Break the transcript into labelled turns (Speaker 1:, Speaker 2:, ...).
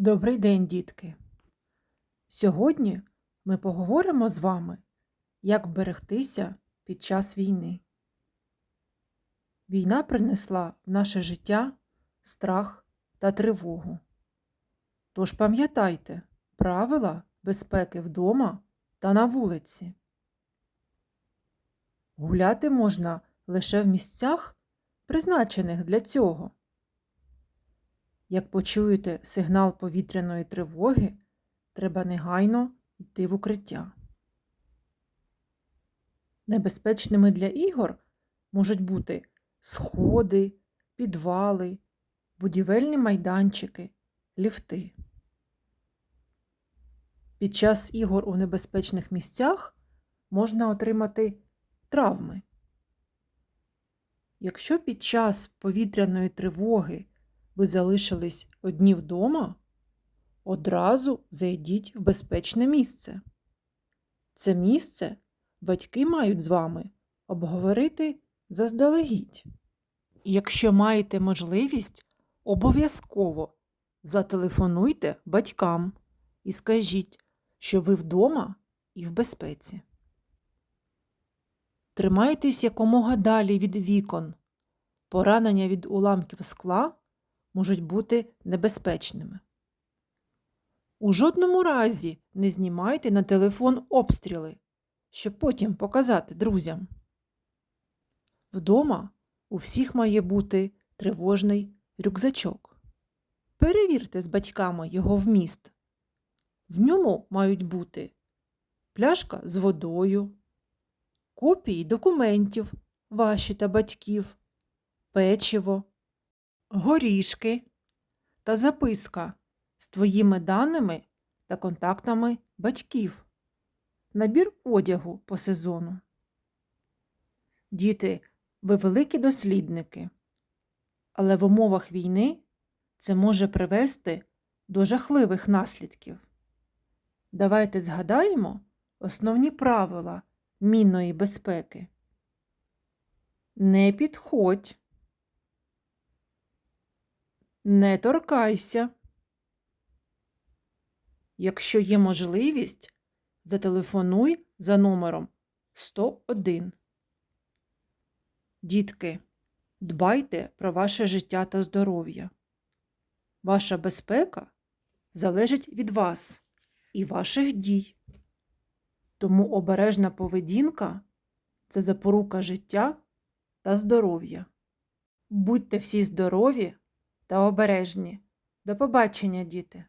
Speaker 1: Добрий день, дітки! Сьогодні ми поговоримо з вами, як вберегтися під час війни. Війна принесла в наше життя страх та тривогу. Тож пам'ятайте правила безпеки вдома та на вулиці. Гуляти можна лише в місцях, призначених для цього. Як почуєте сигнал повітряної тривоги, треба негайно йти в укриття. Небезпечними для ігор можуть бути сходи, підвали, будівельні майданчики, ліфти. Під час ігор у небезпечних місцях можна отримати травми. Якщо під час повітряної тривоги ви залишились одні вдома, одразу зайдіть в безпечне місце. Це місце батьки мають з вами обговорити заздалегідь. Якщо маєте можливість, обов'язково зателефонуйте батькам і скажіть, що ви вдома і в безпеці. Тримайтесь якомога далі від вікон. Поранення від уламків скла можуть бути небезпечними. У жодному разі не знімайте на телефон обстріли, щоб потім показати друзям. Вдома у всіх має бути тривожний рюкзачок. Перевірте з батьками його вміст. В ньому мають бути пляшка з водою, копії документів ваші та батьків, печиво, горішки та записка з твоїми даними та контактами батьків, набір одягу по сезону. Діти, ви великі дослідники, але в умовах війни це може привести до жахливих наслідків. Давайте згадаємо основні правила мінної безпеки. Не підходь. Не торкайся. Якщо є можливість, зателефонуй за номером 101. Дітки, дбайте про ваше життя та здоров'я. Ваша безпека залежить від вас і ваших дій. Тому обережна поведінка це запорука життя та здоров'я. Будьте всі здорові та обережні. До побачення, діти!